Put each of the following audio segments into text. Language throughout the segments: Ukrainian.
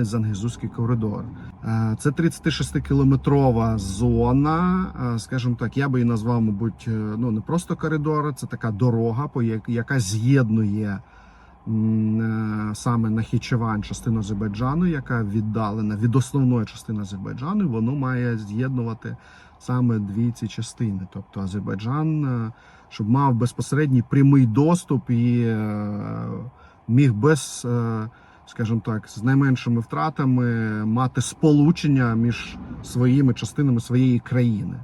Зангезузький коридор. Е, Це 36-кілометрова зона. е, Скажімо так, я би її назвав, мабуть, е, ну не просто коридор, це така дорога, яка з'єднує саме Нахічевань частину Азербайджану, яка віддалена від основної частини Азербайджану. і Воно має з'єднувати саме дві ці частини. Тобто Азербайджан, щоб мав безпосередній прямий доступ і міг без. Скажімо так, з найменшими втратами мати сполучення між своїми частинами своєї країни.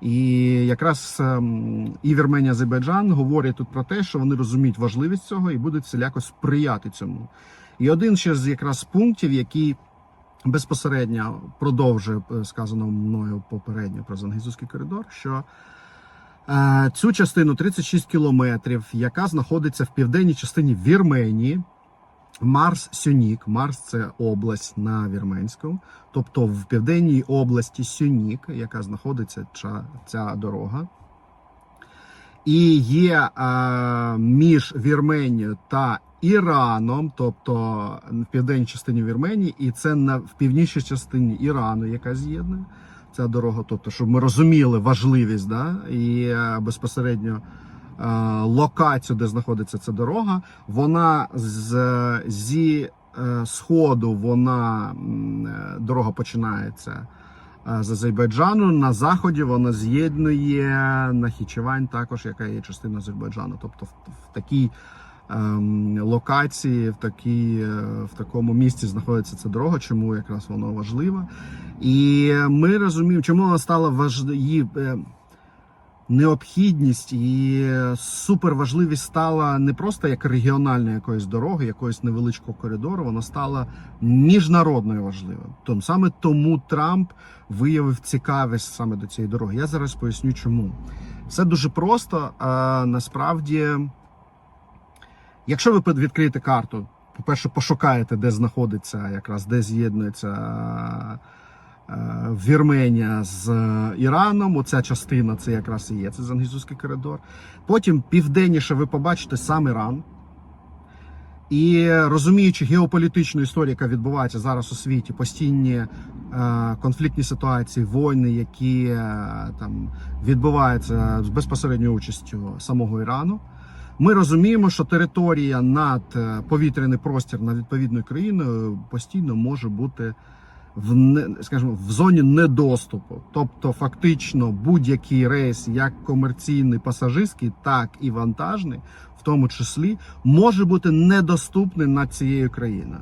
І якраз ем, і Вірменія, Азербайджан говорять тут про те, що вони розуміють важливість цього і будуть всіляко сприяти цьому. І один ще з якраз пунктів, який безпосередньо продовжує е, сказано мною попередньо про Зангізовський коридор, що е, цю частину 36 кілометрів, яка знаходиться в південній частині Вірменії, Марс Сюнік. Марс це область на вірменському, тобто в південній області Сюнік, яка знаходиться ця, ця дорога. І є е, між Вірменією та Іраном, тобто в південній частині Вірменії, і це на в північній частині Ірану, яка з'єднує ця дорога. Тобто, щоб ми розуміли важливість, да, і е, безпосередньо локацію, де знаходиться ця дорога, вона з зі е, сходу, вона е, дорога починається е, з Азербайджану. На заході вона з'єднує Нахічевань, також яка є частиною Азербайджану. Тобто в, в такій ем, локації, в такій, е, в такому місці знаходиться ця дорога, чому якраз воно важливо. І ми розуміємо, чому вона стала важливою необхідність і суперважливість стала не просто як регіональної якоїсь дороги, якогось невеличкого коридору, вона стала міжнародною важливою. Тому саме тому Трамп виявив цікавість саме до цієї дороги. Я зараз поясню, чому все дуже просто. А насправді, якщо ви відкриєте карту, по-перше, пошукаєте, де знаходиться, якраз де з'єднується. Е, Вірменія з Іраном, оця частина це якраз і є, це Зангізузький коридор. Потім південніше ви побачите сам Іран. І розуміючи геополітичну історію, яка відбувається зараз у світі, постійні е, конфліктні ситуації, війни, які е, там відбуваються з безпосередньою участю самого Ірану, ми розуміємо, що територія над е, повітряний простір над відповідною країною постійно може бути в скажімо, в зоні недоступу. Тобто, фактично, будь-який рейс, як комерційний пасажирський, так і вантажний, в тому числі, може бути недоступним над цією країною.